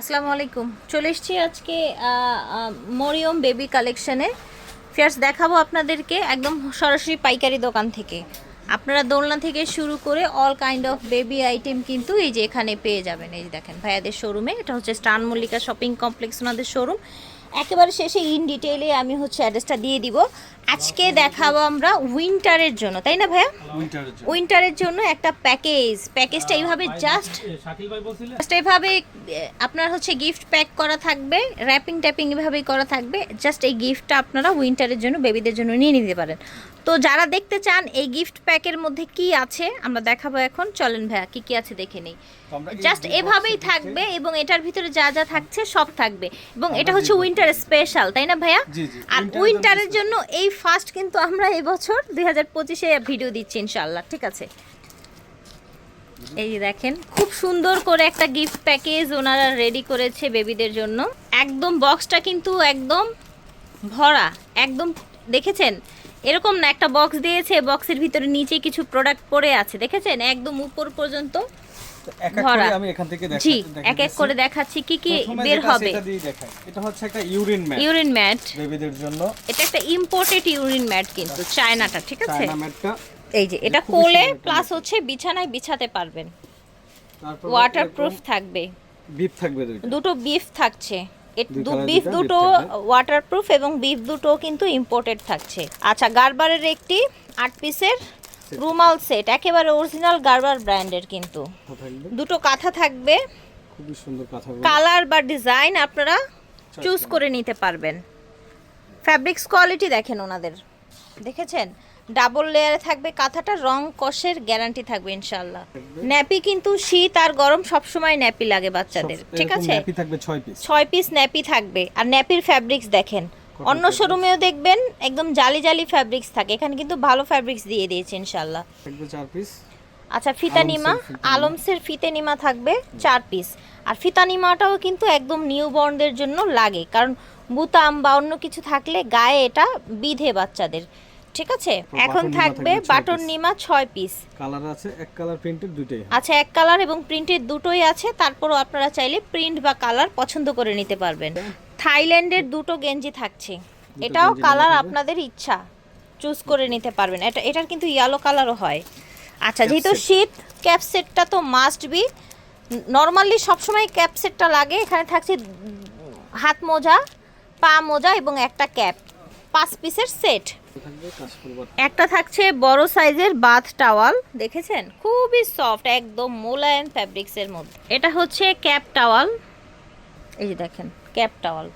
আসসালামু আলাইকুম। চলে এসেছি আজকে মরিয়ম বেবি কালেকশানে। ফেয়ার্স, দেখাবো আপনাদেরকে একদম সরাসরি পাইকারি দোকান থেকে। আপনারা দোলনা থেকে শুরু করে all kind of baby item কিন্তু এই যে এখানে পেয়ে যাবেন। এই যে দেখেন, ভাইয়াদের শোরুমে এটা হচ্ছে স্টান মল্লিকা শপিং কমপ্লেক্স ওনাদের শোরুম একেবারে শেষে ইন ডিটেইলে আমি হচ্ছে অ্যাড্রেসটা দিয়ে দিব। আজকে দেখাবো আমরা উইন্টারের জন্য তাই না ভাইয়া? উইন্টারের জন্য। একটা প্যাকেজ প্যাকেজটা এইভাবে জাস্ট জাস্ট এভাবে এ, আপনার হচ্ছে গিফট প্যাক করা থাকবে র্যাপিং ট্যাপিং এভাবেই করা থাকবে। জাস্ট এই গিফটটা আপনারা উইন্টারের জন্য বেবিদের জন্য নিয়ে নিতে পারেন। তো যারা দেখতে চান এই গিফট প্যাকের মধ্যে কি আছে আমরা দেখাবো এখন। চলেন ভাইয়া কি কি আছে দেখে নেই। জাস্ট এভাবেই থাকবে এবং এটার ভিতরে যা যা থাকছে সব থাকবে। এবং এটা হচ্ছে উইন্টার স্পেশাল তাই না ভাইয়া? আর উইন্টারের জন্য এই ফার্স্ট কিন্তু আমরা এবছর দুই হাজার পঁচিশে ভিডিও দিচ্ছি ইনশাল্লাহ ঠিক আছে? এই দেখেন খুব সুন্দর করে একটা গিফট প্যাকেজ ওনারা রেডি করেছে বেবিদের জন্য। একদম বক্সটা কিন্তু একদম ভরা একদম দেখেছেন? এরকম না একটা বক্স দিয়েছে বক্সের ভিতরে নিচে কিছু প্রোডাক্ট পড়ে আছে দেখেছেন? একদম উপর পর্যন্ত এক এক করে আমি এখান থেকে জি দেখাচ্ছি। এক এক করে দেখাচ্ছি কি কি বের হবে। সেটা দিয়ে দেখাই। এটা হচ্ছে একটা ইউরিন ম্যাট। Urine mat. বেবিদের জন্য। এটা একটা ইম্পোর্টেড ইউরিন ম্যাট কিন্তু চায়নাটা ঠিক আছে? চায়না ম্যাটটা এই যে এটা কোলে প্লাস হচ্ছে বিছানায় বিছাতে পারবেন। ওয়াটারপ্রুফ থাকবে। থাকবে দুটো বিফ থাকছে। বিফ দুটো। ওয়াটারপ্রুফ এবং বিফ দুটো কিন্তু ইম্পোর্টেড থাকছে। আচ্ছা গারবারের একটি আট পিসের রুমাল সেট একেবারে অরিজিনাল গারবার ব্র্যান্ডের কিন্তু। দুটো কাঁথা থাকবে। খুবই সুন্দর কথা কালার বা ডিজাইন আপনারা চুজ করে নিতে পারবেন। ফ্যাব্রিক্স কোয়ালিটি দেখেন ওনাদের। দেখেছেন? ডাবল লেয়ারে থাকবে কাঁথাটা রং কষের গ্যারান্টি থাকবে ইনশাল্লাহ ন্যাপি কিন্তু শীত আর গরম সবসময় ন্যাপি লাগে বাচ্চাদের। ঠিক আছে? ন্যাপি থাকবে 6 পিস ছয় পিস ন্যাপি থাকবে। আর ন্যাপির ফ্যাব্রিক্স দেখেন। অন্য শোরুমেও দেখবেন একদম জালি জালি ফ্যাব্রিক্স থাকে। এখানে কিন্তু ভালো ফ্যাব্রিক্স দিয়ে দিয়েছে ইনশাল্লাহ থাকবে 4 পিস আচ্ছা ফিতা আলমসের নিমা আলমসের ফিতে নিমা থাকবে চার পিস আর ফিতা নিমাটাও কিন্তু একদম নিউ বর্নদের জন্য লাগে। কারণ বুতাম বা অন্য কিছু থাকলে গায়ে এটা বিধে বাচ্চাদের। ঠিক আছে? এখন থাকবে বাটন নিমা ছয় পিস কালার আছে এক কালার প্রিন্টেড দুইটাই আচ্ছা এক কালার এবং প্রিন্টের দুটোই আছে। তারপরও আপনারা চাইলে প্রিন্ট বা কালার পছন্দ করে নিতে পারবেন। থাইল্যান্ডের দুটো গেঞ্জি থাকছে। এটাও কালার আপনাদের ইচ্ছা। চুজ করে নিতে পারবেন। এটা এটার কিন্তু ইয়েলো কালারও হয়। আচ্ছা যেহেতু শীত ক্যাপ সেটটা তো মাস্ট বি নর্মালি সবসময় ক্যাপ সেটটা লাগে। এখানে থাকছে হাত মোজা পা মোজা এবং একটা ক্যাপ পাঁচ পিসের সেট একটা থাকছে বড় সাইজের বাথ টাওয়াল দেখেছেন? খুবই সফট একদম মোলায়েম ফ্যাব্রিক্সের মধ্যে। এটা হচ্ছে ক্যাপ টাওয়াল এই যে দেখেন। ক্যাপ টাওয়াল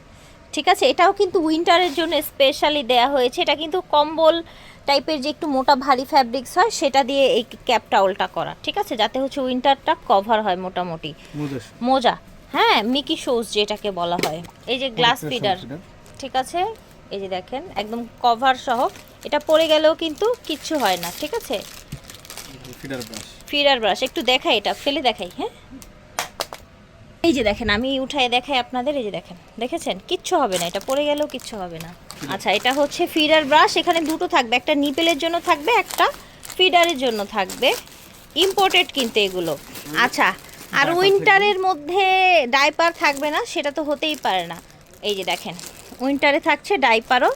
ঠিক আছে এটাও কিন্তু উইন্টারের জন্য স্পেশালি দেয়া হয়েছে। এটা কিন্তু কম্বল টাইপের যে একটু মোটা ভারী ফ্যাব্রিক্স হয় সেটা দিয়ে এই ক্যাপ টাওয়ালটা করা। ঠিক আছে যাতে হচ্ছে উইন্টারটা কভার হয় মোটামুটি। মোজা। হ্যাঁ মিকি শোজ যেটাকে বলা হয়। এই যে গ্লাস ফিডার। ঠিক আছে এই যে দেখেন একদম কভার সহ। এটা পরে গেলেও কিন্তু কিচ্ছু হয় না। ঠিক আছে? Feeder brush. Feeder brush. একটু দেখাই এটা ফেলে দেখাই হ্যাঁ? এই যে দেখেন আমি উঠায় দেখাই আপনাদের এই যে দেখেন দেখেছেন? কিচ্ছু হবে না এটা পড়ে গেলেও কিচ্ছু হবে না। আচ্ছা এটা হচ্ছে ফিডার ব্রাশ এখানে দুটো থাকবে একটা নিপেলের জন্য থাকবে একটা ফিডারের জন্য থাকবে। ইম্পোর্টেড কিন্তু এগুলো। আচ্ছা আর উইন্টারের মধ্যে ডাইপার থাকবে না সেটা তো হতেই পারে না। এই যে দেখেন উইন্টারে থাকছে ডাইপারও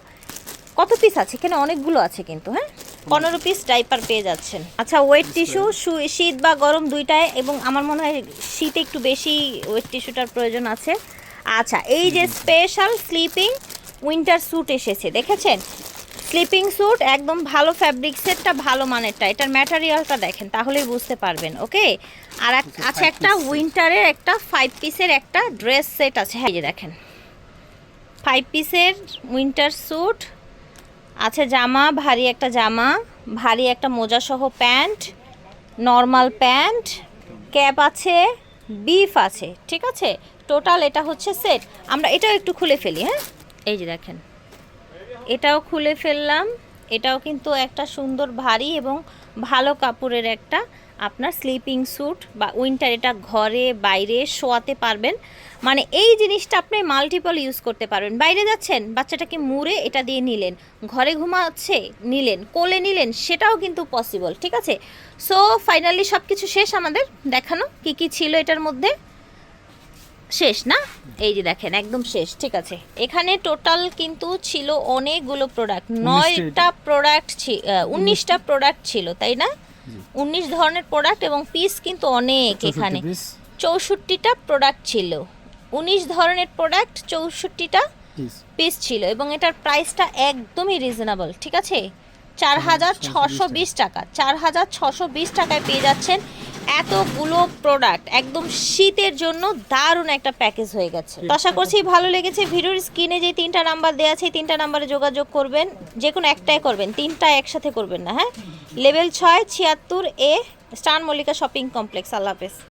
কত পিস আছে? এখানে অনেকগুলো আছে কিন্তু হ্যাঁ? পনেরো পিস ডাইপার পেয়ে যাচ্ছেন। আচ্ছা ওয়েট টিস্যু শীত বা গরম দুইটায় এবং আমার মনে হয় শীতে একটু বেশি ওয়েট টিস্যুটার প্রয়োজন আছে। আচ্ছা এই যে স্পেশাল স্লিপিং উইন্টার স্যুট এসেছে দেখেছেন? স্লিপিং স্যুট একদম ভালো ফ্যাব্রিক সেটটা ভালো মানেরটা। এটার ম্যাটারিয়ালটা দেখেন তাহলেই বুঝতে পারবেন ওকে? আর এক- আছে একটা piece উইন্টারের একটা ফাইভ পিসের একটা ড্রেস সেট আছে। হ্যাঁ দেখেন। ফাইভ পিসের উইন্টার স্যুট আছে জামা, ভারী একটা জামা, ভারী একটা মোজা সহ প্যান্ট, নর্মাল প্যান্ট, ক্যাপ আছে, বিফ আছে, ঠিক আছে? টোটাল এটা হচ্ছে সেট আমরা এটাও একটু খুলে ফেলি হ্যাঁ? এই যে দেখেন। এটাও খুলে ফেললাম। এটাও কিন্তু একটা সুন্দর ভারী এবং ভালো কাপড়ের একটা আপনার স্লিপিং স্যুট বা উইন্টার এটা ঘরে, বাইরে শোয়াতে পারবেন। মানে এই জিনিসটা আপনি মাল্টিপল ইউজ করতে পারবেন। বাইরে যাচ্ছেন, বাচ্চাটাকে মুড়ে এটা দিয়ে নিলেন, ঘরে ঘুমাচ্ছে, নিলেন, কোলে নিলেন, সেটাও কিন্তু পসিবল ঠিক আছে? সো ফাইনালি সব কিছু শেষ আমাদের দেখানো। কি কি ছিল এটার মধ্যে? শেষ না? এই যে দেখেন একদম শেষ ঠিক আছে। এখানে টোটাল কিন্তু ছিল অনেকগুলো প্রোডাক্ট নয়টা প্রোডাক্ট উনিশটা প্রোডাক্ট ছিল তাই না? উনিশ ধরনের প্রোডাক্ট এবং পিস কিন্তু অনেক এখানে। চৌষট্টিটা প্রোডাক্ট ছিল। উনিশ ধরনের প্রোডাক্ট চৌষট্টিটা পিস পিস ছিল এবং এটার প্রাইসটা একদমই রিজনেবল ঠিক আছে? চার হাজার ছশো বিশ টাকা। চার হাজার ছশো বিশ টাকায় পেয়ে যাচ্ছেন এতগুলো প্রোডাক্ট একদম শীতের জন্য দারুণ একটা প্যাকেজ হয়ে গেছে। আশা করছি ভালো লেগেছে। ভিডিওর স্ক্রিনে যে তিনটা নাম্বার দেওয়া আছে তিনটা নাম্বারে যোগাযোগ করবেন। যে কোনো একটাই করবেন, তিনটা একসাথে করবেন না হ্যাঁ? লেভেল ছয়, ছিয়াত্তর A star Mallika shopping complex আল্লাহ হাফেজ।